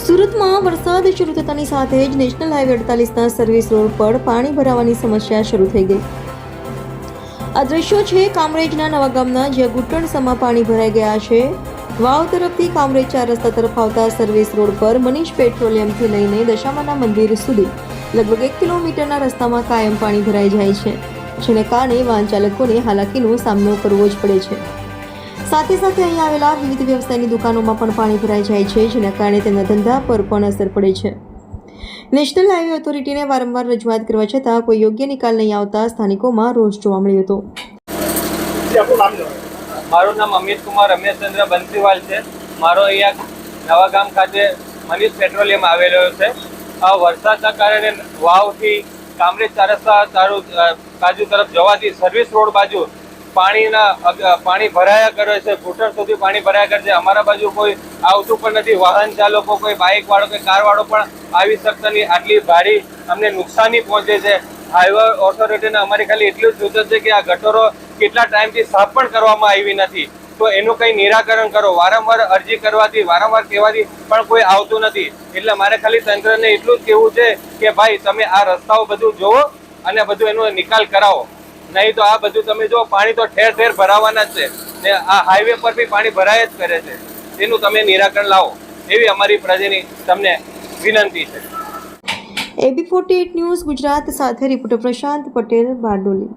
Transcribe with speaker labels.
Speaker 1: સુરતમાં વરસાદ શરૂ થતાની સાથે જ નેશનલ હાઈવે અડતાલીસના સર્વિસ રોડ પર પાણી ભરાવાની સમસ્યા શરૂ થઈ ગઈ. આ દ્રશ્યો છે કામરેજના નવા ગામના, જ્યાં ઘૂંટણસમાં પાણી ભરાઈ ગયા છે. વાવ તરફથી કામરેજ ચાર રસ્તા તરફ આવતા સર્વિસ રોડ પર મનીષ પેટ્રોલિયમથી લઈને દશામાના મંદિર સુધી લગભગ એક કિલોમીટરના રસ્તામાં કાયમ પાણી ભરાઈ જાય છે, જેને કારણે વાહન ચાલકોને હાલાકીનો સામનો કરવો જ પડે છે. સાથે સાથે અહીં આવેલા વિવિધ વ્યવસાયની દુકાનોમાં પણ પાણી ભરાઈ જાય છે જેના કારણે તેમના ધંધા પર પણ અસર પડે છે. નેશનલ હાઈવે ઓથોરિટીને વારંવાર રજૂઆત કરવા છતાં કોઈ યોગ્ય નિકાલ નહીં આવતા સ્થાનિકોમાં રોષ જોવા મળ્યો હતો.
Speaker 2: મારું નામ અમિત કુમાર રમેશચંદ્ર બંસીવાલ છે. મારો અહીંયા નવા ગામ ખાતે મનીષ પેટ્રોલિયમ આવેલો છે. આ વરસાદના કારણે વાવથી કામરેજ ચારસ્તા ચારું કાજુ બાજુ તરફ જવાથી સર્વિસ રોડ બાજુ પાણીના પાણી ભરાયા કરે છે ઘૂંટણ સુધી પાણી ભરાયા કરે છે. અમારા બાજુ કોઈ આવતું પણ નથી. વાહન ચાલકો, કોઈ બાઇક વાળો કોઈ કાર પણ આવી શકતા નહીં. આટલી ભારી અમને નુકસાની પહોંચે છે. હાઈવે ઓથોરિટીને અમારી ખાલી એટલું જ સૂચન છે કે આ ગટરો કેટલા ટાઈમથી સાફ પણ કરવામાં આવી નથી. તો એનું કંઈ નિરાકરણ કરો. વારંવાર અરજી કરવાથી, વારંવાર કહેવાથી પણ કોઈ આવતું નથી. એટલે મારે ખાલી તંત્રને એટલું જ કહેવું છે કે ભાઈ, તમે આ રસ્તાઓ બધું જોવો અને બધું એનો નિકાલ કરાવો. નહીં તો આ બધું તમે જો, પાણી તો ઠેર ઠેર ભરાવાના જ છે. ને આ હાઈવે પર બી પાણી ભરાય જ કરે છે. એનું તમે નિરાકરણ લાવો. એવી અમારી પ્રજાની તમને વિનંતી છે.
Speaker 1: એબી ફોર્ટી ન્યૂઝ ગુજરાત સાથે રિપોર્ટર પ્રશાંત પટેલ, બારડોલી.